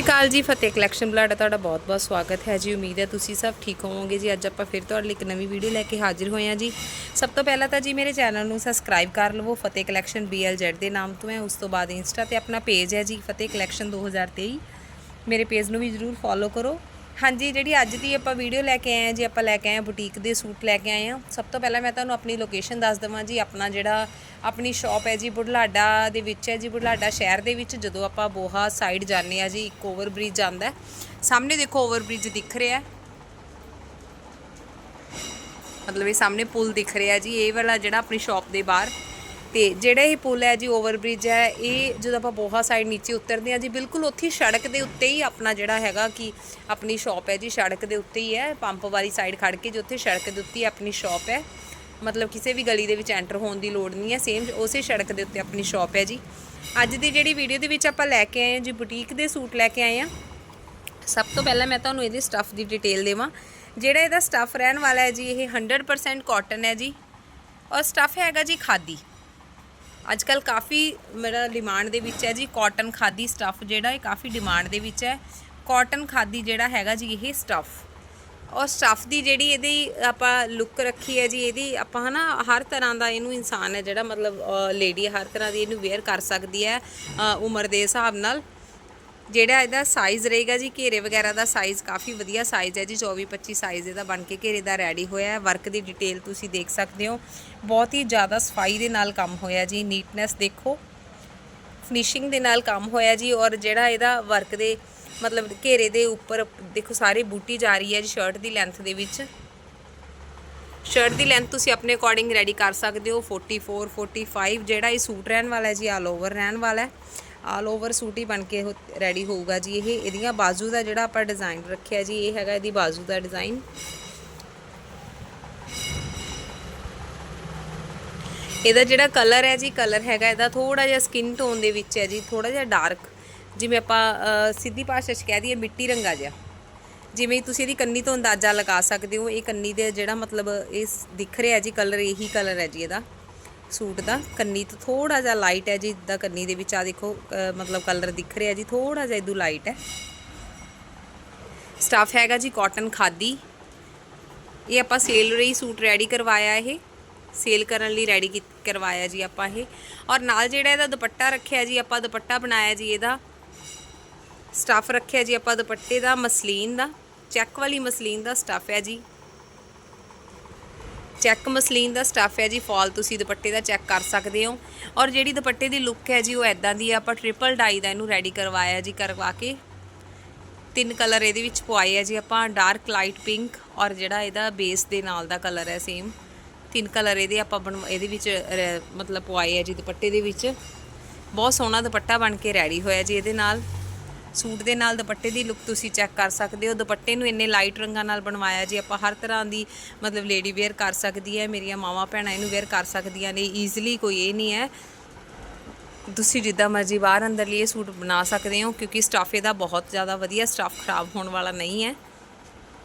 ਸਤਿ ਸ਼੍ਰੀ ਅਕਾਲ ਜੀ, ਫਤਿਹ ਕਲੈਕਸ਼ਨ ਬਲਾਡਾ ਤੁਹਾਡਾ ਬਹੁਤ-ਬਹੁਤ ਸਵਾਗਤ ਹੈ ਜੀ। ਉਮੀਦ ਹੈ ਤੁਸੀਂ ਸਭ ਠੀਕ ਹੋਵੋਗੇ ਜੀ। ਅੱਜ ਆਪਾਂ ਫਿਰ ਤੁਹਾਡੇ ਲਈ ਇੱਕ ਨਵੀਂ ਵੀਡੀਓ ਲੈ ਕੇ ਹਾਜ਼ਰ ਹੋਏ ਹਾਂ ਜੀ। ਸਭ ਤੋਂ ਪਹਿਲਾਂ ਤਾਂ ਜੀ ਮੇਰੇ ਚੈਨਲ ਨੂੰ ਸਬਸਕ੍ਰਾਈਬ ਕਰ ਲਵੋ, ਫਤਿਹ ਕਲੈਕਸ਼ਨ BLZ ਦੇ ਨਾਮ ਤੋਂ ਹੈ। ਉਸ ਤੋਂ ਬਾਅਦ ਇੰਸਟਾ ਤੇ ਆਪਣਾ ਪੇਜ ਹੈ ਜੀ, ਫਤਿਹ ਕਲੈਕਸ਼ਨ 2023 ਮੇਰੇ ਪੇਜ ਨੂੰ ਵੀ ਜਰੂਰ ਫੋਲੋ ਕਰੋ। ਹਾਂਜੀ, ਜਿਹੜੀ ਅੱਜ ਦੀ ਆਪਾਂ ਵੀਡੀਓ ਲੈ ਕੇ ਆਏ ਹਾਂ, ਜੀ ਆਪਾਂ ਲੈ ਕੇ ਆਏ ਹਾਂ ਬੁਟੀਕ ਦੇ ਸੂਟ ਲੈ ਕੇ ਆਏ ਹਾਂ, ਸਭ ਤੋਂ ਪਹਿਲਾਂ ਮੈਂ ਤੁਹਾਨੂੰ ਆਪਣੀ ਲੋਕੇਸ਼ਨ ਦੱਸ ਦਵਾਂ ਜੀ, ਆਪਣਾ ਜਿਹੜਾ ਆਪਣੀ ਸ਼ਾਪ ਹੈ ਜੀ, ਬੁਢਲਾਡਾ ਦੇ ਵਿੱਚ ਹੈ ਜੀ, ਬੁਢਲਾਡਾ ਸ਼ਹਿਰ ਦੇ ਵਿੱਚ, ਜਦੋਂ ਆਪਾਂ ਬੋਹਾ ਸਾਈਡ ਜਾਂਦੇ ਆ ਜੀ, ਇੱਕ ਓਵਰ ਬ੍ਰਿਜ ਜਾਂਦਾ ਸਾਹਮਣੇ ਦੇਖੋ ਓਵਰ ਬ੍ਰਿਜ ਦਿਖ ਰਿਹਾ ਮਤਲਬ ਇਹ ਸਾਹਮਣੇ ਪੁਲ ਦਿਖ ਰਿਹਾ ਜੀ, ਇਹ ਵਾਲਾ ਜਿਹੜਾ ਆਪਣੀ ਸ਼ਾਪ ਦੇ ਬਾਹਰ। ਤੇ ਜਿਹੜਾ ਇਹ ਪੁਲ ਹੈ ਜੀ ਓਵਰ ਬ੍ਰਿਜ ਹੈ, ਇਹ ਜਦੋਂ ਆਪਾਂ ਬੋਹਾ ਸਾਈਡ ਨੀਚੇ ਉਤਰਦੇ ਆ ਜੀ, ਬਿਲਕੁਲ ਉੱਥੇ ਹੀ ਸੜਕ ਦੇ ਉੱਤੇ ਹੀ ਆਪਣਾ ਜਿਹੜਾ ਹੈਗਾ ਕਿ ਆਪਣੀ ਸ਼ਾਪ ਹੈ ਜੀ, ਸੜਕ ਦੇ ਉੱਤੇ ਹੀ ਹੈ, ਪੰਪ ਵਾਲੀ ਸਾਈਡ ਖੜ ਕੇ ਜੋ, ਉੱਥੇ ਸੜਕ ਦੇ ਉੱਤੇ ਆਪਣੀ ਸ਼ਾਪ ਹੈ। ਮਤਲਬ ਕਿਸੇ ਵੀ ਗਲੀ ਦੇ ਵਿੱਚ ਐਂਟਰ ਹੋਣ ਦੀ ਲੋੜ ਨਹੀਂ ਹੈ ਸੇਮ ਉਸੇ ਸੜਕ ਦੇ ਉੱਤੇ ਆਪਣੀ ਸ਼ਾਪ ਹੈ ਜੀ। ਅੱਜ ਦੀ ਜਿਹੜੀ ਵੀਡੀਓ ਦੇ ਵਿੱਚ ਆਪਾਂ ਲੈ ਕੇ ਆਏ ਹਾਂ ਜੀ ਬੁਟੀਕ ਦੇ ਸੂਟ ਲੈ ਕੇ ਆਏ ਹਾਂ। ਸਭ ਤੋਂ ਪਹਿਲਾਂ ਮੈਂ ਤੁਹਾਨੂੰ ਇਹਦੇ ਸਟੱਫ ਦੀ ਡਿਟੇਲ ਦੇਵਾਂ। ਜਿਹੜਾ ਇਹਦਾ ਸਟੱਫ ਰਹਿਣ ਵਾਲਾ ਹੈ ਜੀ, ਇਹ 100% ਕਾਟਨ ਹੈ ਜੀ। ਔਰ ਸਟੱਫ ਹੈਗਾ ਜੀ ਖਾਦੀ। ਅੱਜ ਕੱਲ ਕਾਫੀ ਮੇਰਾ ਡਿਮਾਂਡ ਦੇ ਵਿੱਚ ਹੈ ਜੀ ਕਾਟਨ ਖਾਦੀ ਸਟੱਫ ਜਿਹੜਾ ਇਹ ਕਾਫੀ ਡਿਮਾਂਡ ਦੇ ਵਿੱਚ ਹੈ। ਕਾਟਨ ਖਾਦੀ ਜਿਹੜਾ ਹੈਗਾ ਜੀ, ਇਹ ਸਟੱਫ ਔਰ ਸਟੱਫ ਦੀ ਜਿਹੜੀ ਇਹਦੀ ਆਪਾਂ ਲੁੱਕ ਰੱਖੀ ਹੈ ਜੀ, ਇਹਦੀ ਆਪਾਂ ਹਨਾ ਹਰ ਤਰ੍ਹਾਂ ਦਾ ਇਹਨੂੰ ਇਨਸਾਨ ਹੈ ਜਿਹੜਾ ਮਤਲਬ ਲੇਡੀ ਹਰ ਤਰ੍ਹਾਂ ਦੀ ਇਹਨੂੰ ਵੇਅਰ ਕਰ ਸਕਦੀ ਹੈ ਉਮਰ ਦੇ ਹਿਸਾਬ ਨਾਲ। ਜਿਹੜਾ ਇਹਦਾ ਸਾਈਜ਼ ਰਹੇਗਾ ਜੀ, ਘੇਰੇ ਵਗੈਰਾ ਦਾ ਸਾਈਜ਼ ਕਾਫੀ ਵਧੀਆ ਸਾਈਜ਼ ਹੈ ਜੀ 24 25 ਸਾਈਜ਼ ਇਹਦਾ ਬਣ ਕੇ ਘੇਰੇ ਦਾ ਰੈਡੀ ਹੋਇਆ ਹੈ। ਵਰਕ ਦੀ ਡਿਟੇਲ ਤੁਸੀਂ ਦੇਖ ਸਕਦੇ ਹੋ। ਬਹੁਤ ਹੀ ਜ਼ਿਆਦਾ ਸਫ਼ਾਈ ਦੇ ਨਾਲ ਕੰਮ ਹੋਇਆ ਜੀ ਨੀਟਨੈਸ ਦੇਖੋ। ਫਿਨਿਸ਼ਿੰਗ ਦੇ ਨਾਲ ਕੰਮ ਹੋਇਆ ਜੀ ਔਰ ਜਿਹੜਾ ਇਹਦਾ ਵਰਕ ਦੇ ਮਤਲਬ ਘੇਰੇ ਦੇ ਉੱਪਰ ਦੇਖੋ ਸਾਰੇ ਬੂਟੀ ਜਾ ਰਹੀ ਹੈ ਜੀ ਸ਼ਰਟ ਦੀ ਲੈਂਥ ਦੇ ਵਿੱਚ। ਸ਼ਰਟ ਦੀ ਲੈਂਥ ਤੁਸੀਂ ਆਪਣੇ ਅਕੋਰਡਿੰਗ ਰੈਡੀ ਕਰ ਸਕਦੇ ਹੋ। 44 45 ਜਿਹੜਾ ਇਹ ਸੂਟ ਰਹਿਣ ਵਾਲਾ ਹੈ ਜੀ ਆਲ ਓਵਰ ਰਹਿਣ ਵਾਲਾ ਹੈ। ਆਲ ਓਵਰ ਸੂਟ ਹੀ ਬਣ ਕੇ ਰੈਡੀ ਹੋਊਗਾ ਜੀ। ਇਹ ਇਹਦੀਆਂ ਬਾਜ਼ੂ ਦਾ ਜਿਹੜਾ ਆਪਾਂ ਡਿਜ਼ਾਈਨ ਰੱਖਿਆ ਜੀ, ਇਹ ਹੈਗਾ ਇਹਦੀ ਬਾਜ਼ੂ ਦਾ ਡਿਜ਼ਾਈਨ ਇਹਦਾ ਜਿਹੜਾ ਕਲਰ ਹੈ ਜੀ ਕਲਰ ਹੈਗਾ ਇਹਦਾ ਥੋੜਾ ਜਿਹਾ ਸਕਿਨ ਟੋਨ ਦੇ ਵਿੱਚ ਹੈ ਜੀ ਥੋੜਾ ਜਿਹਾ ਡਾਰਕ ਜਿਵੇਂ ਆਪਾਂ ਸਿੱਧੀ ਭਾਸ਼ਾ 'ਚ ਕਹਿ ਦਈਏ ਮਿੱਟੀ ਰੰਗਾ ਜਿਹਾ। ਜਿਵੇਂ ਤੁਸੀਂ ਇਹਦੀ ਕੰਨੀ ਤੋਂ ਅੰਦਾਜ਼ਾ ਲਗਾ ਸਕਦੇ ਹੋ, ਇਹ ਕੰਨੀ ਦੇ ਜਿਹੜਾ ਮਤਲਬ ਇਹ ਦਿਖ ਰਿਹਾ ਜੀ ਕਲਰ ਇਹੀ ਕਲਰ ਹੈ ਜੀ ਇਹਦਾ। ਸੂਟ ਦਾ। ਕੰਨੀ ਤੋਂ ਥੋੜਾ ਜਿਹਾ ਲਾਈਟ ਹੈ ਜੀ, ਜਿੱਦਾਂ ਕੰਨੀ ਦੇ ਵਿੱਚ ਆ ਦੇਖੋ ਮਤਲਬ ਕਲਰ ਦਿਖ ਰਿਹਾ ਜੀ ਥੋੜਾ ਜਿਹਾ ਇਦੂ ਲਾਈਟ ਹੈ। ਸਟਾਫ ਹੈਗਾ ਜੀ ਕਾਟਨ ਖਾਦੀ। ਇਹ ਆਪਾਂ ਸੇਲ ਰਹੀ ਸੂਟ ਰੈਡੀ ਕਰਵਾਇਆ ਇਹ। ਸੇਲ ਕਰਨ ਲਈ ਰੈਡੀ ਕਰਵਾਇਆ ਜੀ ਆਪਾਂ ਇਹ। ਔਰ ਨਾਲ ਜਿਹੜਾ ਇਹਦਾ ਦੁਪੱਟਾ ਰੱਖਿਆ ਜੀ, ਆਪਾਂ ਦੁਪੱਟਾ ਬਣਾਇਆ ਜੀ ਇਹਦਾ। ਸਟਾਫ ਰੱਖਿਆ ਜੀ ਆਪਾਂ ਦੁਪੱਟੇ ਦਾ, ਮਸਲੀਨ ਦਾ। ਚੈੱਕ ਵਾਲੀ ਮਸਲੀਨ ਦਾ ਸਟਾਫ ਹੈ ਜੀ। ਚੈੱਕ ਮਸਲੀਨ ਦਾ ਸਟੱਫ ਹੈ ਜੀ ਫਾਲ ਤੁਸੀਂ ਦੁਪੱਟੇ ਦਾ ਚੈੱਕ ਕਰ ਸਕਦੇ ਹੋ। ਔਰ ਜਿਹੜੀ ਦੁਪੱਟੇ ਦੀ ਲੁੱਕ ਹੈ ਜੀ, ਉਹ ਐਦਾਂ ਦੀ ਹੈ, ਆਪਾਂ ਟ੍ਰਿਪਲ ਡਾਈ ਦਾ ਇਹਨੂੰ ਰੈਡੀ ਕਰਵਾਇਆ ਜੀ, ਕਰਵਾ ਕੇ। ਤਿੰਨ ਕਲਰ ਇਹਦੇ ਵਿੱਚ ਪਵਾਏ ਆ ਜੀ ਆਪਾਂ ਡਾਰਕ ਲਾਈਟ ਪਿੰਕ ਔਰ ਜਿਹੜਾ ਇਹਦਾ ਬੇਸ ਦੇ ਨਾਲ ਦਾ ਕਲਰ ਹੈ ਸੇਮ ਤਿੰਨ ਕਲਰ ਇਹਦੇ ਆਪਾਂ ਬਣ- ਇਹਦੇ ਵਿੱਚ ਰ- ਮਤਲਬ ਪਵਾਏ ਆ ਜੀ ਦੁਪੱਟੇ ਦੇ ਵਿੱਚ। ਬਹੁਤ ਸੋਹਣਾ ਦੁਪੱਟਾ ਬਣ ਕੇ ਰੈਡੀ ਹੋਇਆ ਜੀ ਇਹਦੇ ਨਾਲ। ਸੂਟ ਦੇ ਨਾਲ ਦੁਪੱਟੇ ਦੀ ਲੁੱਕ ਤੁਸੀਂ ਚੈੱਕ ਕਰ ਸਕਦੇ ਹੋ। ਦੁਪੱਟੇ ਨੂੰ ਇੰਨੇ ਲਾਈਟ ਰੰਗਾਂ ਨਾਲ ਬਣਵਾਇਆ ਜੀ ਆਪਾਂ ਹਰ ਤਰ੍ਹਾਂ ਦੀ ਮਤਲਬ ਲੇਡੀ ਵੇਅਰ ਕਰ ਸਕਦੀ ਹੈ, ਮੇਰੀਆਂ ਮਾਵਾਂ ਭੈਣਾਂ ਇਹਨੂੰ ਵੇਅਰ ਕਰ ਸਕਦੀਆਂ ਨੇ ਈਜ਼ੀਲੀ ਕੋਈ ਇਹ ਨਹੀਂ ਹੈ। ਤੁਸੀਂ ਜਿੱਦਾਂ ਮਰਜ਼ੀ ਬਾਹਰ ਅੰਦਰ ਲਈ ਇਹ ਸੂਟ ਬਣਾ ਸਕਦੇ ਹੋ, ਕਿਉਂਕਿ ਸਟਾਫ ਇਹਦਾ ਬਹੁਤ ਜ਼ਿਆਦਾ ਵਧੀਆ ਸਟਾਫ ਖਰਾਬ ਹੋਣ ਵਾਲਾ ਨਹੀਂ ਹੈ।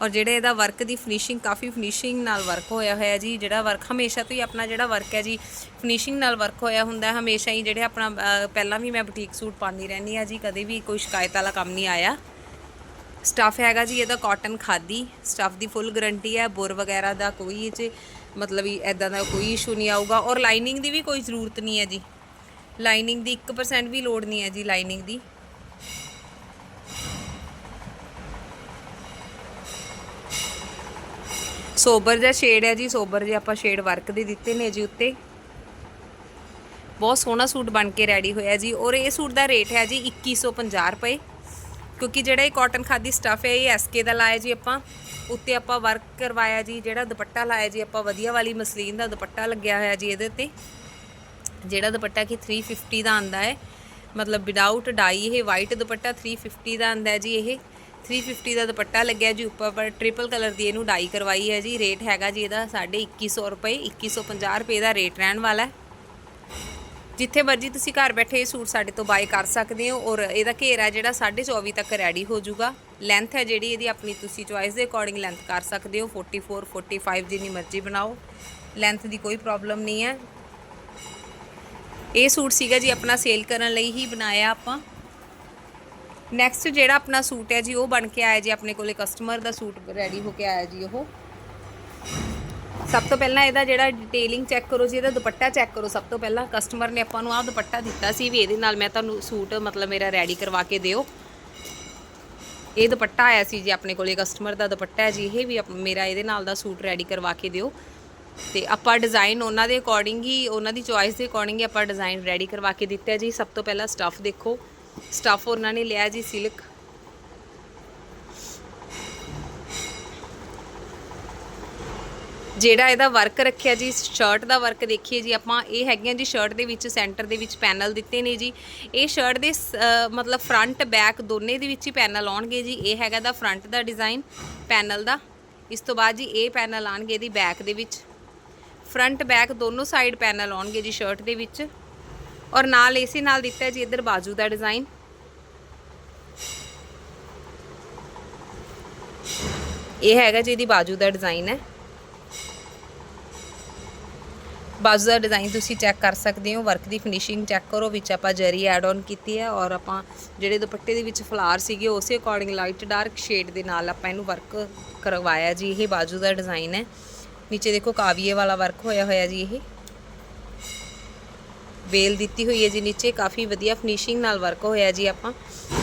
ਔਰ ਜਿਹੜੇ ਇਹਦਾ ਵਰਕ ਦੀ ਫਿਨਿਸ਼ਿੰਗ ਕਾਫੀ ਫਿਨਿਸ਼ਿੰਗ ਨਾਲ ਵਰਕ ਹੋਇਆ ਹੋਇਆ ਜੀ, ਜਿਹੜਾ ਵਰਕ ਹਮੇਸ਼ਾ ਤੋਂ ਹੀ ਆਪਣਾ ਜਿਹੜਾ ਵਰਕ ਹੈ ਜੀ ਫਿਨਿਸ਼ਿੰਗ ਨਾਲ ਵਰਕ ਹੋਇਆ ਹੁੰਦਾ, ਹਮੇਸ਼ਾ ਹੀ ਜਿਹੜੇ ਆਪਣਾ ਪਹਿਲਾਂ ਵੀ ਮੈਂ ਬੁਟੀਕ ਸੂਟ ਪਾਉਂਦੀ ਰਹਿੰਦੀ ਆ ਜੀ, ਕਦੇ ਵੀ ਕੋਈ ਸ਼ਿਕਾਇਤ ਵਾਲਾ ਕੰਮ ਨਹੀਂ ਆਇਆ। ਸਟਾਫ ਹੈਗਾ ਜੀ, ਇਹਦਾ ਕਾਟਨ ਖਾਦੀ ਸਟਾਫ ਦੀ ਫੁੱਲ ਗਰੰਟੀ ਹੈ, ਬੁਰ ਵਗੈਰਾ ਦਾ ਕੋਈ ਇਹ 'ਚ ਮਤਲਬ ਹੀ ਦਾ ਕੋਈ ਇਸ਼ੂ ਨਹੀਂ ਆਊਗਾ, ਔਰ ਲਾਈਨਿੰਗ ਦੀ ਵੀ ਕੋਈ ਜ਼ਰੂਰਤ ਨਹੀਂ ਹੈ ਜੀ। ਲਾਈਨਿੰਗ ਦੀ 1% ਵੀ ਲੋੜ ਨਹੀਂ ਹੈ ਜੀ ਲਾਈਨਿੰਗ ਦੀ। ਸੋਬਰ ਜਿਹਾ ਸ਼ੇਡ ਹੈ ਜੀ, ਸੋਬਰ ਜਿਹਾ ਆਪਾਂ ਸ਼ੇਡ ਵਰਕ ਦੇ ਦਿੱਤੇ ਨੇ ਜੀ ਉੱਤੇ। ਬਹੁਤ ਸੋਹਣਾ ਸੂਟ ਬਣ ਕੇ ਰੈਡੀ ਹੋਇਆ ਜੀ ਔਰ ਇਹ ਸੂਟ ਦਾ ਰੇਟ ਹੈ ਜੀ 2150 ਰੁਪਏ। ਕਿਉਂਕਿ ਜਿਹੜਾ ਇਹ ਕਾਟਨ ਖਾਦੀ ਸਟਫ ਹੈ, ਇਹ ਐਸਕੇ ਦਾ ਲਾਇਆ ਜੀ ਆਪਾਂ। ਉੱਤੇ ਆਪਾਂ ਵਰਕ ਕਰਵਾਇਆ ਜੀ, ਜਿਹੜਾ ਦੁਪੱਟਾ ਲਾਇਆ ਜੀ, ਆਪਾਂ ਵਧੀਆ ਵਾਲੀ ਮਸਲੀਨ ਦਾ ਦੁਪੱਟਾ ਲੱਗਿਆ ਹੋਇਆ ਜੀ ਇਹਦੇ ਤੇ ਜਿਹੜਾ ਦੁਪੱਟਾ ਕਿ 350 ਦਾ ਆਂਦਾ ਹੈ, ਮਤਲਬ ਵਿਦਆਊਟ ਡਾਈ ਇਹ ਵਾਈਟ ਦੁਪੱਟਾ 350 ਦਾ ਆਂਦਾ ਹੈ ਜੀ ਇਹ। 350 ਦਾ ਦੁਪੱਟਾ ਲੱਗਿਆ ਜੀ, ਉੱਪਰ ਪਰ ਟ੍ਰਿਪਲ ਕਲਰ ਦੀ ਇਹਨੂੰ ਡਾਈ ਕਰਵਾਈ ਹੈ ਜੀ। ਰੇਟ ਹੈਗਾ ਜੀ ਇਹਦਾ 2150 ਰੁਪਏ 2150 ਰੁਪਏ ਦਾ ਰੇਟ ਰਹਿਣ ਵਾਲਾ ਹੈ। ਜਿੱਥੇ ਮਰਜ਼ੀ ਤੁਸੀਂ ਘਰ ਬੈਠੇ ਇਹ ਸੂਟ ਸਾਡੇ ਤੋਂ ਬਾਈ ਕਰ ਸਕਦੇ ਹੋ ਔਰ ਇਹਦਾ ਘੇਰਾ ਜਿਹੜਾ 24.5 ਤੱਕ ਰੈਡੀ ਹੋ ਜਾਊਗਾ। ਲੈਂਥ ਹੈ ਜਿਹੜੀ ਇਹਦੀ ਆਪਣੀ ਤੁਸੀਂ ਚੁਆਇਸ ਦੇ ਅਕੋਰਡਿੰਗ ਲੈਂਥ ਕਰ ਸਕਦੇ ਹੋ। 44 45 ਜਿੰਨੀ ਮਰਜ਼ੀ ਬਣਾਓ। ਲੈਂਥ ਦੀ ਕੋਈ ਪ੍ਰੋਬਲਮ ਨਹੀਂ ਹੈ। ਇਹ ਸੂਟ ਸੀਗਾ ਜੀ ਆਪਣਾ ਸੇਲ ਕਰਨ ਲਈ ਹੀ ਬਣਾਇਆ ਆਪਾਂ। ਨੈਕਸਟ ਜਿਹੜਾ ਆਪਣਾ ਸੂਟ ਹੈ ਜੀ, ਉਹ ਬਣ ਕੇ ਆਇਆ ਜੀ, ਆਪਣੇ ਕੋਲੇ ਕਸਟਮਰ ਦਾ ਸੂਟ ਰੈਡੀ ਹੋ ਕੇ ਆਇਆ ਜੀ ਉਹ। ਸਭ ਤੋਂ ਪਹਿਲਾਂ ਇਹਦਾ ਜਿਹੜਾ ਡਿਟੇਲਿੰਗ ਚੈੱਕ ਕਰੋ ਜੀ, ਇਹਦਾ ਦੁਪੱਟਾ ਚੈੱਕ ਕਰੋ ਸਭ ਤੋਂ ਪਹਿਲਾਂ। ਕਸਟਮਰ ਨੇ ਆਪਾਂ ਨੂੰ ਆਹ ਦੁਪੱਟਾ ਦਿੱਤਾ ਸੀ ਵੀ ਇਹਦੇ ਨਾਲ ਮੈਂ ਤੁਹਾਨੂੰ ਸੂਟ ਮਤਲਬ ਮੇਰਾ ਰੈਡੀ ਕਰਵਾ ਕੇ ਦਿਓ। ਇਹ ਦੁਪੱਟਾ ਆਇਆ ਸੀ ਜੀ, ਆਪਣੇ ਕੋਲੇ ਕਸਟਮਰ ਦਾ ਦੁਪੱਟਾ ਹੈ ਜੀ, ਇਹ ਵੀ ਮੇਰਾ ਇਹਦੇ ਨਾਲ ਦਾ ਸੂਟ ਰੈਡੀ ਕਰਵਾ ਕੇ ਦਿਓ। ਤੇ ਆਪਾਂ ਡਿਜ਼ਾਈਨ ਉਹਨਾਂ ਦੇ ਅਕੋਰਡਿੰਗ ਹੀ, ਉਹਨਾਂ ਦੀ ਚੁਆਇਸ ਦੇ ਅਕੋਰਡਿੰਗ ਹੀ ਆਪਾਂ ਡਿਜ਼ਾਈਨ ਰੈਡੀ ਕਰਵਾ ਕੇ ਦਿੱਤਾ ਜੀ। ਸਭ ਤੋਂ ਪਹਿਲਾਂ ਸਟੱਫ ਦੇਖੋ। ਸਟੱਫ ਉਹਨਾਂ ਨੇ ਲਿਆ ਜੀ ਸਿਲਕ। ਜਿਹੜਾ ਇਹਦਾ ਵਰਕ ਰੱਖਿਆ ਜੀ ਸ਼ਰਟ ਦਾ ਵਰਕ ਦੇਖੀਏ ਜੀ, ਆਪਾਂ ਇਹ ਹੈਗੀਆਂ ਜੀ ਸ਼ਰਟ ਦੇ ਵਿੱਚ ਸੈਂਟਰ ਦੇ ਵਿੱਚ ਪੈਨਲ ਦਿੱਤੇ ਨੇ ਜੀ। ਇਹ ਸ਼ਰਟ ਦੇ ਮਤਲਬ ਫਰੰਟ ਬੈਕ ਦੋਨੇ ਦੇ ਵਿੱਚ ਹੀ ਪੈਨਲ ਆਉਣਗੇ ਜੀ। ਇਹ ਹੈਗਾ ਦਾ ਫਰੰਟ ਦਾ ਡਿਜ਼ਾਈਨ ਪੈਨਲ ਦਾ। ਇਸ ਤੋਂ ਬਾਅਦ ਜੀ ਇਹ ਪੈਨਲ ਆਣਗੇ ਇਹਦੀ ਬੈਕ ਦੇ ਵਿੱਚ। ਫਰੰਟ ਬੈਕ ਦੋਨੋਂ ਸਾਈਡ ਪੈਨਲ ਆਉਣਗੇ ਜੀ ਸ਼ਰਟ ਦੇ ਵਿੱਚ। ਔਰ ਨਾਲ ਇਸੇ ਨਾਲ ਦਿੱਤਾ ਜੀ ਇੱਧਰ ਬਾਜੂ ਦਾ ਡਿਜ਼ਾਈਨ। ਇਹ ਹੈਗਾ ਜੀ ਇਹਦੀ ਬਾਜੂ ਦਾ ਡਿਜ਼ਾਈਨ ਹੈ। ਬਾਜੂ ਦਾ ਡਿਜ਼ਾਈਨ ਤੁਸੀਂ ਚੈੱਕ ਕਰ ਸਕਦੇ ਹੋ, ਵਰਕ ਦੀ ਫਿਨਿਸ਼ਿੰਗ ਚੈੱਕ ਕਰੋ, ਵਿੱਚ ਆਪਾਂ ਜਰੀ ਐਡ ਆਨ ਕੀਤੀ ਹੈ ਔਰ ਆਪਾਂ ਜਿਹੜੇ ਦੁਪੱਟੇ ਦੇ ਵਿੱਚ ਫਲਾਰ ਸੀਗੇ ਉਸੇ ਅਕੋਰਡਿੰਗ ਲਾਈਟ ਡਾਰਕ ਸ਼ੇਡ ਦੇ ਨਾਲ ਆਪਾਂ ਇਹਨੂੰ ਵਰਕ ਕਰਵਾਇਆ ਜੀ, ਇਹ ਬਾਜੂ ਦਾ ਡਿਜ਼ਾਈਨ ਹੈ। ਨੀਚੇ ਦੇਖੋ ਕਾਵੀਏ ਵਾਲਾ ਵਰਕ ਹੋਇਆ ਹੋਇਆ ਜੀ ਇਹ। ਵੇਲ ਦਿੱਤੀ ਹੋਈ ਹੈ ਜੀ ਨੀਚੇ। ਕਾਫੀ ਵਧੀਆ ਫਿਨਿਸ਼ਿੰਗ ਨਾਲ ਵਰਕ ਹੋਇਆ ਜੀ ਆਪਾਂ।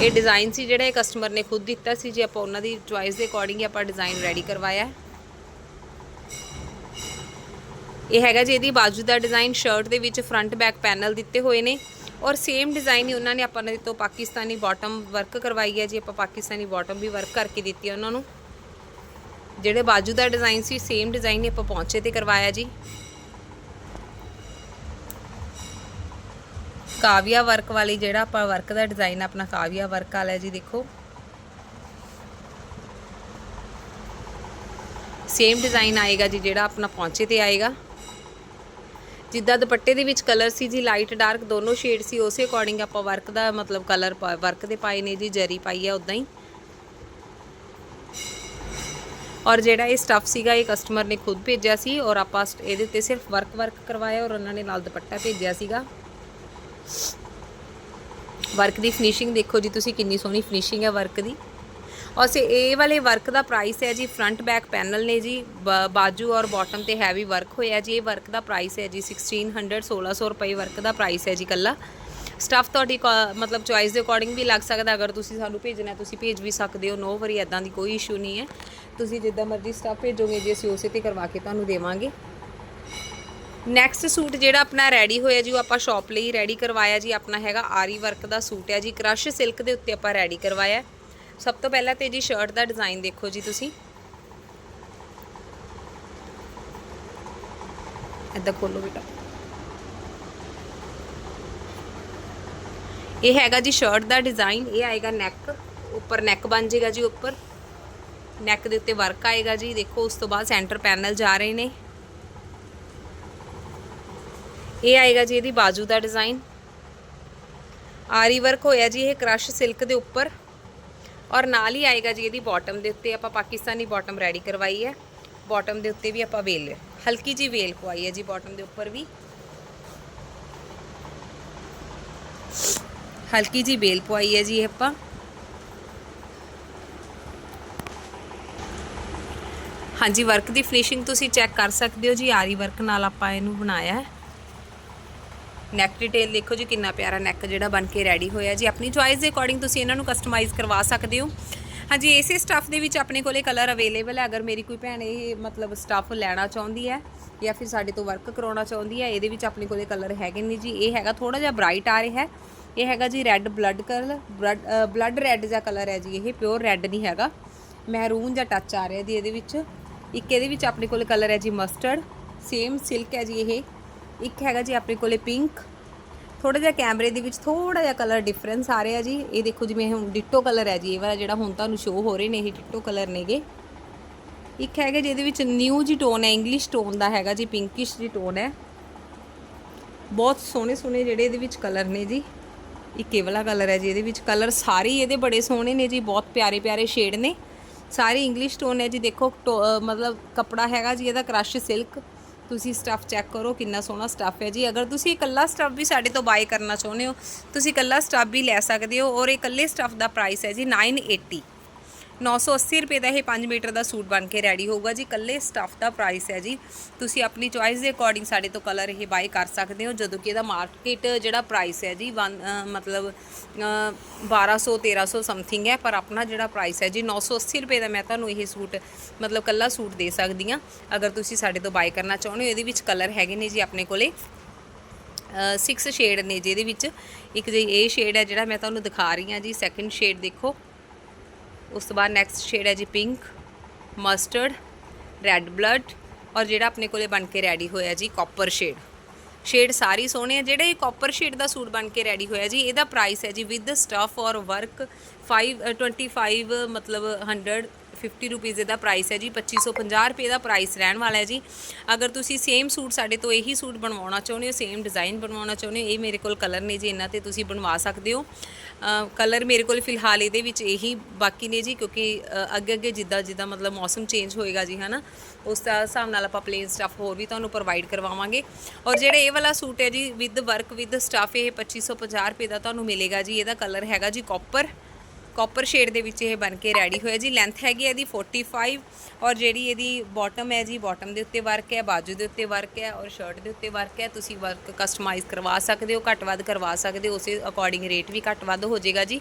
ਇਹ ਡਿਜ਼ਾਈਨ ਸੀ ਜਿਹੜਾ ਇਹ ਕਸਟਮਰ ਨੇ ਖੁਦ ਦਿੱਤਾ ਸੀ ਜੀ। ਆਪਾਂ ਉਹਨਾਂ ਦੀ ਚੁਆਇਸ ਦੇ ਅਕੋਰਡਿੰਗ ਹੀ ਆਪਾਂ ਡਿਜ਼ਾਈਨ ਰੈਡੀ ਕਰਵਾਇਆ। ਇਹ ਹੈਗਾ ਜੀ ਇਹਦੀ ਬਾਜੂ ਦਾ ਡਿਜ਼ਾਈਨ ਸ਼ਰਟ ਦੇ ਵਿੱਚ ਫਰੰਟ ਬੈਕ ਪੈਨਲ ਦਿੱਤੇ ਹੋਏ ਨੇ। ਔਰ ਸੇਮ ਡਿਜ਼ਾਈਨ ਹੀ ਉਹਨਾਂ ਨੇ ਆਪਾਂ ਨੇ ਤੋਂ ਪਾਕਿਸਤਾਨੀ ਬਾਟਮ ਵਰਕ ਕਰਵਾਈ ਹੈ ਜੀ। ਆਪਾਂ ਪਾਕਿਸਤਾਨੀ ਬਾਟਮ ਵੀ ਵਰਕ ਕਰਕੇ ਦਿੱਤੀ ਹੈ ਉਹਨਾਂ ਨੂੰ। ਜਿਹੜੇ ਬਾਜੂ ਦਾ ਡਿਜ਼ਾਈਨ ਸੀ ਸੇਮ ਡਿਜ਼ਾਈਨ ਹੀ ਆਪਾਂ ਪਹੁੰਚੇ ਤੇ ਕਰਵਾਇਆ ਜੀ। ਕਾਵਿਆ ਵਰਕ ਵਾਲੀ ਜਿਹੜਾ ਆਪਾਂ ਵਰਕ ਦਾ ਡਿਜ਼ਾਈਨ ਆਪਣਾ ਕਾਵਿਆ ਵਰਕ ਵਾਲਾ ਜੀ ਦੇਖੋ। ਸੇਮ ਡਿਜ਼ਾਈਨ ਆਏਗਾ ਜੀ ਜਿਹੜਾ ਆਪਣਾ ਪਹੁੰਚੇ ਤੇ ਆਏਗਾ। ਜਿੱਦਾਂ ਦੁਪੱਟੇ ਦੇ ਵਿੱਚ ਕਲਰ ਸੀ ਜੀ ਲਾਈਟ ਡਾਰਕ ਦੋਨੋਂ ਸ਼ੇਡ ਸੀ, ਉਸੇ ਅਕੋਰਡਿੰਗ ਆਪਾਂ ਵਰਕ ਦਾ ਮਤਲਬ ਕਲਰ ਵਰਕ ਦੇ ਪਾਏ ਨੇ ਜੀ, ਜਰੀ ਪਾਈ ਹੈ ਉਦਾਂ ਹੀ। ਔਰ ਜਿਹੜਾ ਇਹ ਸਟੱਫ ਸੀਗਾ, ਇਹ ਕਸਟਮਰ ਨੇ ਖੁਦ ਭੇਜਿਆ ਸੀ ਔਰ ਆਪਾਂ ਸ- ਇਹਦੇ 'ਤੇ ਸਿਰਫ ਵਰਕ ਵਰਕ ਕਰਵਾਇਆ ਔਰ ਉਹਨਾਂ ਨੇ ਨਾਲ ਦੁਪੱਟਾ ਭੇਜਿਆ ਸੀਗਾ। ਵਰਕ ਦੀ ਫਿਨਿਸ਼ਿੰਗ ਦੇਖੋ ਜੀ, ਤੁਸੀਂ ਕਿੰਨੀ ਸੋਹਣੀ ਫਿਨਿਸ਼ਿੰਗ ਹੈ ਵਰਕ ਦੀ। ਔਰ ਸੇ ਇਹ ਵਾਲੇ ਵਰਕ ਦਾ ਪ੍ਰਾਈਸ ਹੈ ਜੀ ਫਰੰਟ ਬੈਕ ਪੈਨਲ ਨੇ ਜੀ, ਬ- ਬਾਜੂ ਔਰ ਬਾਟਮ ਤੇ ਹੈਵੀ ਵਰਕ ਹੋਇਆ ਜੀ, ਇਹ ਵਰਕ ਦਾ ਪ੍ਰਾਈਸ ਹੈ ਜੀ 1600 1600 ਰੁਪਏ ਵਰਕ ਦਾ ਪ੍ਰਾਈਸ ਹੈ ਜੀ ਕੱਲਾ ਸਟੱਫ ਤੁਹਾਡੀ ਕੋ- ਮਤਲਬ ਚੁਆਇਸ ਦੇ ਅਕੋਰਡਿੰਗ ਵੀ ਲੱਗ ਸਕਦਾ, ਅਗਰ ਤੁਸੀਂ ਸਾਨੂੰ ਭੇਜਣਾ ਤੁਸੀਂ ਭੇਜ ਵੀ ਸਕਦੇ ਹੋ ਨੋ ਵਰੀ ਐਦਾਂ ਦੀ ਕੋਈ ਇਸ਼ੂ ਨਹੀਂ ਹੈ। ਤੁਸੀਂ ਜਿੱਦਾਂ ਮਰਜ਼ੀ ਸਟੱਫ ਭੇਜੋਗੇ, ਜੀ ਅਸੀਂ ਉਸੇ ਤੇ ਕਰਵਾ ਕੇ ਤੁਹਾਨੂੰ ਦੇਵਾਂਗੇ। ਨੈਕਸਟ ਸੂਟ ਜਿਹੜਾ ਆਪਣਾ ਰੈਡੀ ਹੋਇਆ ਜੀ, ਉਹ ਆਪਾਂ ਸ਼ਾਪ ਲਈ ਰੈਡੀ ਕਰਵਾਇਆ ਜੀ। ਆਪਣਾ ਹੈਗਾ ਆਰੀ ਵਰਕ ਦਾ ਸੂਟ ਹੈ ਜੀ। ਕ੍ਰਸ਼ ਸਿਲਕ ਦੇ ਉੱਤੇ ਆਪਾਂ ਰੈਡੀ ਕਰਵਾਇਆ ਸਭ ਤੋਂ ਪਹਿਲਾਂ ਤੇ ਜੀ ਸ਼ਰਟ ਦਾ ਡਿਜ਼ਾਈਨ ਦੇਖੋ ਜੀ ਤੁਸੀਂ। ਇੱਦਾਂ ਖੋਲੋ ਬੇਟਾ। ਇਹ ਹੈਗਾ ਜੀ ਸ਼ਰਟ ਦਾ ਡਿਜ਼ਾਈਨ ਇਹ ਆਏਗਾ ਨੈਕ ਉੱਪਰ ਨੈਕ ਬਣ ਜਾਏਗਾ ਜੀ ਉੱਪਰ। ਨੈਕ ਦੇ ਉੱਤੇ ਵਰਕ ਆਏਗਾ ਜੀ। ਦੇਖੋ, ਉਸ ਤੋਂ ਬਾਅਦ ਸੈਂਟਰ ਪੈਨਲ ਜਾ ਰਹੇ ਨੇ। ਇਹ ਆਏਗਾ ਜੀ ਇਹਦੀ ਬਾਜੂ ਦਾ ਡਿਜ਼ਾਈਨ। ਆਰੀ ਵਰਕ ਹੋਇਆ ਜੀ ਇਹ ਕ੍ਰਸ਼ ਸਿਲਕ ਦੇ ਉੱਪਰ। ਔਰ ਨਾਲ ਹੀ ਆਏਗਾ ਜੀ ਇਹਦੀ ਬਾਟਮ ਦੇ ਉੱਤੇ, ਆਪਾਂ ਪਾਕਿਸਤਾਨੀ ਬਾਟਮ ਰੈਡੀ ਕਰਵਾਈ ਹੈ। ਬਾਟਮ ਦੇ ਉੱਤੇ ਵੀ ਆਪਾਂ ਵੇਲ, ਹਲਕੀ ਜੀ ਵੇਲ ਪਵਾਈ ਹੈ ਜੀ ਬਾਟਮ ਦੇ ਉੱਪਰ ਵੀ। ਹਲਕੀ ਜੀ ਵੇਲ ਪਵਾਈ ਹੈ ਜੀ ਇਹ ਆਪਾਂ। ਹਾਂਜੀ ਵਰਕ ਦੀ ਫਿਨਿਸ਼ਿੰਗ ਤੁਸੀਂ ਚੈੱਕ ਕਰ ਸਕਦੇ ਹੋ ਜੀ, ਆਰੀ ਵਰਕ ਨਾਲ ਆਪਾਂ ਇਹਨੂੰ ਬਣਾਇਆ ਹੈ। ਨੈਕ ਡਿਟੇਲ ਦੇਖੋ ਜੀ, ਕਿੰਨਾ ਪਿਆਰਾ ਨੈਕ ਜਿਹੜਾ ਬਣ ਕੇ ਰੈਡੀ ਹੋਇਆ ਜੀ। ਆਪਣੀ ਚੁਆਇਸ ਦੇ ਅਕੋਰਡਿੰਗ ਤੁਸੀਂ ਇਹਨਾਂ ਨੂੰ ਕਸਟਮਾਈਜ਼ ਕਰਵਾ ਸਕਦੇ ਹੋ। ਹਾਂਜੀ, ਇਸੇ ਸਟੱਫ ਦੇ ਵਿੱਚ ਆਪਣੇ ਕੋਲੇ ਕਲਰ ਅਵੇਲੇਬਲ ਹੈ। ਅਗਰ ਮੇਰੀ ਕੋਈ ਭੈਣ ਇਹ ਮਤਲਬ ਸਟੱਫ ਲੈਣਾ ਚਾਹੁੰਦੀ ਹੈ ਜਾਂ ਫਿਰ ਸਾਡੇ ਤੋਂ ਵਰਕ ਕਰਾਉਣਾ ਚਾਹੁੰਦੀ ਹੈ, ਇਹਦੇ ਵਿੱਚ ਆਪਣੇ ਕੋਲੇ ਕਲਰ ਹੈਗੇ ਨੇ ਜੀ। ਇਹ ਹੈਗਾ ਥੋੜਾ ਜਿਹਾ ਬ੍ਰਾਈਟ ਆ ਰਿਹਾ ਹੈ। ਇਹ ਹੈਗਾ ਜੀ red blood colour blood red ਜਿਹਾ ਕਲਰ ਹੈ ਜੀ। ਇਹ ਪਿਓਰ ਰੈੱਡ ਨਹੀਂ ਹੈਗਾ। ਮਹਿਰੂਨ ਜਿਹਾ ਟੱਚ ਆ ਰਿਹਾ ਜੀ ਇਹਦੇ ਵਿੱਚ। ਇੱਕ ਇਹਦੇ ਵਿੱਚ ਆਪਣੇ ਕੋਲ ਕਲਰ ਹੈ ਜੀ ਮਸਟਰਡ ਸੇਮ ਸਿਲਕ ਹੈ ਜੀ ਇਹ। ਇੱਕ ਹੈਗਾ ਜੀ ਆਪਣੇ ਕੋਲੇ ਪਿੰਕ ਥੋੜਾ ਜਿਹਾ ਕੈਮਰੇ ਦੇ ਵਿੱਚ ਥੋੜਾ ਜਿਹਾ ਕਲਰ ਡਿਫਰੈਂਸ ਆ ਰਿਹਾ ਜੀ। ਇਹ ਦੇਖੋ ਜਿਵੇਂ ਹੁਣ ਡਿੱਟੋ ਕਲਰ ਹੈ ਜੀ, ਇਹ ਵਾਲਾ ਜਿਹੜਾ ਹੁਣ ਤੁਹਾਨੂੰ ਸ਼ੋ ਹੋ ਰਹੇ ਨੇ, ਇਹ ਡਿਟੋ ਕਲਰ ਨੇਗੇ। ਇੱਕ ਹੈਗਾ ਜਿਹਦੇ ਵਿੱਚ ਨਿਊ ਜੀ ਟੋਨ ਹੈ ਇੰਗਲਿਸ਼ ਟੋਨ ਦਾ ਹੈਗਾ ਜੀ ਪਿੰਕਿਸ਼ ਜੀ ਟੋਨ ਹੈ। ਬਹੁਤ ਸੋਹਣੇ ਸੋਹਣੇ ਜਿਹੜੇ ਇਹਦੇ ਵਿੱਚ ਕਲਰ ਨੇ ਜੀ। ਇੱਕ ਇਹ ਵਾਲਾ ਕਲਰ ਹੈ ਜੀ ਇਹਦੇ ਵਿੱਚ। ਕਲਰ ਸਾਰੇ ਇਹਦੇ ਬੜੇ ਸੋਹਣੇ ਨੇ ਜੀ, ਬਹੁਤ ਪਿਆਰੇ ਪਿਆਰੇ ਸ਼ੇਡ ਨੇ। ਸਾਰੇ ਇੰਗਲਿਸ਼ ਟੋਨ ਹੈ ਜੀ। ਦੇਖੋ ਟੋ- ਮਤਲਬ ਕਪੜਾ ਹੈਗਾ ਜੀ, ਇਹਦਾ ਕ੍ਰਸ਼ ਸਿਲਕ ਤੁਸੀਂ ਸਟੱਫ ਚੈੱਕ ਕਰੋ, ਕਿੰਨਾ ਸੋਹਣਾ ਸਟੱਫ ਹੈ ਜੀ। ਅਗਰ ਤੁਸੀਂ ਇਕੱਲਾ ਸਟੱਫ ਵੀ ਸਾਡੇ ਤੋਂ ਬਾਈ ਕਰਨਾ ਚਾਹੁੰਦੇ ਹੋ, ਤੁਸੀਂ ਇਕੱਲਾ ਸਟੱਫ ਵੀ ਲੈ ਸਕਦੇ ਹੋ ਔਰ ਇਹ ਇਕੱਲੇ ਸਟੱਫ ਦਾ ਪ੍ਰਾਈਸ ਹੈ ਜੀ 980 980 ਰੁਪਏ ਦਾ ਇਹ 5 ਮੀਟਰ ਦਾ ਸੂਟ ਬਣ ਕੇ ਰੈਡੀ ਹੋਊਗਾ ਜੀ। ਇਕੱਲੇ ਸਟੱਫ ਦਾ ਪ੍ਰਾਈਸ ਹੈ ਜੀ। ਤੁਸੀਂ ਆਪਣੀ ਚੁਆਇਸ ਦੇ ਅਕੋਰਡਿੰਗ ਸਾਡੇ ਤੋਂ ਕਲਰ ਇਹ ਬਾਈ ਕਰ ਸਕਦੇ ਹੋ। ਜਦੋਂ ਕਿ ਇਹਦਾ ਮਾਰਕੀਟ ਜਿਹੜਾ ਪ੍ਰਾਈਸ ਹੈ ਜੀ ਵਨ- ਅ, ਮਤਲਬ ਅ, 1200 1300 ਸਮਥਿੰਗ ਹੈ। ਪਰ ਆਪਣਾ ਜਿਹੜਾ ਪ੍ਰਾਈਸ ਹੈ ਜੀ 980 ਰੁਪਏ ਦਾ ਮੈਂ ਤੁਹਾਨੂੰ ਇਹ ਸੂਟ ਮਤਲਬ ਕੱਲਾ ਸੂਟ ਦੇ ਸਕਦੀ ਹਾਂ। ਅਗਰ ਤੁਸੀਂ ਸਾਡੇ ਤੋਂ ਬਾਈ ਕਰਨਾ ਚਾਹੁੰਦੇ ਹੋ ਇਹਦੇ ਵਿੱਚ ਕਲਰ ਹੈਗੇ ਨੇ ਜੀ ਆਪਣੇ ਕੋਲੇ। 6 ਸ਼ੇਡ ਨੇ ਜਿਹਦੇ ਵਿੱਚ। ਇੱਕ ਜੀ ਇਹ ਸ਼ੇਡ ਹੈ ਜਿਹੜਾ ਮੈਂ ਤੁਹਾਨੂੰ ਦਿਖਾ ਰਹੀ ਹਾਂ ਜੀ ਸੈਕੰਡ ਸ਼ੇਡ ਦੇਖੋ। ਉਸ ਤੋਂ ਬਾਅਦ ਨੈਕਸਟ ਸ਼ੇਡ ਹੈ ਜੀ ਪਿੰਕ ਮਸਟਰਡ ਰੈੱਡ ਬਲੱਡ ਔਰ ਜਿਹੜਾ ਆਪਣੇ ਕੋਲੇ ਬਣ ਕੇ ਰੈਡੀ ਹੋਇਆ ਜੀ ਕਾਪਰ ਸ਼ੇਡ ਸ਼ੇਡ ਸਾਰੀ ਸੋਹਣੇ ਆ ਜਿਹੜਾ ਇਹ ਕਾਪਰ ਸ਼ੇਡ ਦਾ ਸੂਟ ਬਣ ਕੇ ਰੈਡੀ ਹੋਇਆ ਜੀ ਇਹਦਾ ਪ੍ਰਾਈਸ ਹੈ ਜੀ ਵਿਦ ਸਟਫ ਔਰ ਵਰਕ 5 ਅ, 25 ਮਤਲਬ 100 50 ਰੁਪੀਸ ਇਹਦਾ ਪ੍ਰਾਈਸ ਹੈ ਜੀ 2550 ਰੁਪਏ ਦਾ ਪ੍ਰਾਈਸ ਰਹਿਣ ਵਾਲਾ ਹੈ ਜੀ। ਅਗਰ ਤੁਸੀਂ ਸੇਮ ਸੂਟ ਸਾਡੇ ਤੋਂ ਇਹੀ ਸੂਟ ਬਣਵਾਉਣਾ ਚਾਹੁੰਦੇ ਹੋ ਸੇਮ ਡਿਜ਼ਾਈਨ ਬਣਵਾਉਣਾ ਚਾਹੁੰਦੇ ਹੋ ਇਹ ਮੇਰੇ ਕੋਲ ਕਲਰ ਨੇ ਜੀ ਇਹਨਾਂ ਤੇ ਤੁਸੀਂ ਬਣਵਾ ਸਕਦੇ ਹੋ। ਕਲਰ ਮੇਰੇ ਕੋਲ ਫਿਲਹਾਲ ਇਹਦੇ ਵਿੱਚ ਇਹੀ ਬਾਕੀ ਨੇ ਜੀ ਕਿਉਂਕਿ ਅੱਗੇ ਅੱਗੇ ਜਿੱਦਾਂ ਜਿੱਦਾਂ ਮਤਲਬ ਮੌਸਮ ਚੇਂਜ ਹੋਏਗਾ ਜੀ ਹਨਾ ਉਸ ਦਾ ਹਿਸਾਬ ਨਾਲ ਆਪਾਂ ਪਲੇਨ ਸਟਫ ਹੋਰ ਵੀ ਤੁਹਾਨੂੰ ਪ੍ਰੋਵਾਈਡ ਕਰਵਾਵਾਂਗੇ। ਔਰ ਜਿਹੜਾ ਇਹ ਵਾਲਾ ਸੂਟ ਹੈ ਜੀ ਵਿਦ ਵਰਕ ਵਿਦ ਸਟਫ ਇਹ 2550 ਰੁਪਏ ਦਾ ਤੁਹਾਨੂੰ ਮਿਲੇਗਾ ਜੀ ਇਹਦਾ ਕਲਰ ਹੈਗਾ ਜੀ ਕਾਪਰ ਕਾਪਰ ਸ਼ੇਡ ਦੇ ਵਿੱਚ ਇਹ ਬਣ ਕੇ ਰੈਡੀ ਹੋਇਆ ਜੀ। ਲੈਂਥ ਹੈਗੀ ਹੈ ਇਹਦੀ 45 ਔਰ ਜਿਹੜੀ ਇਹਦੀ ਬਾਟਮ ਹੈ ਜੀ ਬਾਟਮ ਦੇ ਉੱਤੇ ਵਰਕ ਹੈ, ਬਾਜੂ ਦੇ ਉੱਤੇ ਵਰਕ ਹੈ ਔਰ ਸ਼ਰਟ ਦੇ ਉੱਤੇ ਵਰਕ ਹੈ। ਤੁਸੀਂ ਵਰਕ ਕਸਟਮਾਈਜ਼ ਕਰਵਾ ਸਕਦੇ ਹੋ, ਘੱਟ ਵੱਧ ਕਰਵਾ ਸਕਦੇ ਹੋ, ਉਸੇ ਅਕੋਰਡਿੰਗ ਰੇਟ ਵੀ ਘੱਟ ਵੱਧ ਹੋ ਜਾਏਗਾ ਜੀ।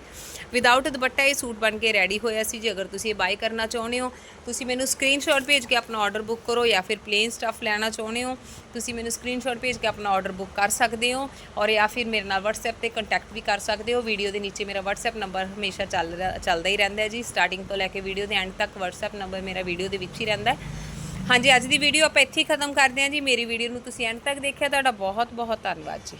ਵਿਦਆਊਟ ਦੁਪੱਟਾ ਇਹ ਸੂਟ ਬਣ ਕੇ ਰੈਡੀ ਹੋਇਆ ਸੀ ਜੀ। ਅਗਰ ਤੁਸੀਂ ਇਹ ਬਾਈ ਕਰਨਾ ਚਾਹੁੰਦੇ ਹੋ, ਤੁਸੀਂ ਮੈਨੂੰ ਸਕਰੀਨਸ਼ਾਟ ਭੇਜ ਕੇ ਆਪਣਾ ਆਰਡਰ ਬੁੱਕ ਕਰੋ ਜਾਂ ਫਿਰ ਪਲੇਨ ਸਟਫ ਲੈਣਾ ਚਾਹੁੰਦੇ ਹੋ, ਤੁਸੀਂ ਮੈਨੂੰ ਸਕਰੀਨਸ਼ਾਟ ਭੇਜ ਕੇ ਆਪਣਾ ਆਰਡਰ ਬੁੱਕ ਕਰ ਸਕਦੇ ਹੋ ਔਰ ਜਾਂ ਫਿਰ ਮੇਰੇ ਨਾਲ WhatsApp ਤੇ ਕੰਟੈਕਟ ਵੀ ਕਰ ਸਕਦੇ ਹੋ। ਵੀਡੀਓ ਦੇ ਨੀਚੇ ਮੇਰਾ WhatsApp ਨੰਬਰ ਹਮੇਸ਼ਾ ਚੱਲ ਚੱਲ ਰਿਹਾ, ਚੱਲਦਾ ਹੀ ਰਹਿੰਦਾ ਹੈ ਜੀ। ਸਟਾਰਟਿੰਗ ਤੋਂ ਲੈ ਕੇ ਵੀਡੀਓ ਦੇ ਐਂਡ ਤੱਕ WhatsApp ਨੰਬਰ ਮੇਰਾ ਵੀਡੀਓ ਦੇ ਵਿੱਚ ਹੀ ਰਹਿੰਦਾ ਹੈ। ਹਾਂਜੀ, ਅੱਜ ਦੀ ਵੀਡੀਓ ਆਪਾਂ ਇੱਥੇ ਹੀ ਖਤਮ ਕਰਦੇ ਹਾਂ ਜੀ। ਮੇਰੀ ਵੀਡੀਓ ਨੂੰ ਤੁਸੀਂ ਐਂਡ ਤੱਕ ਦੇਖਿਆ, ਤੁਹਾਡਾ ਬਹੁਤ ਬਹੁਤ ਧੰਨਵਾਦ ਜੀ।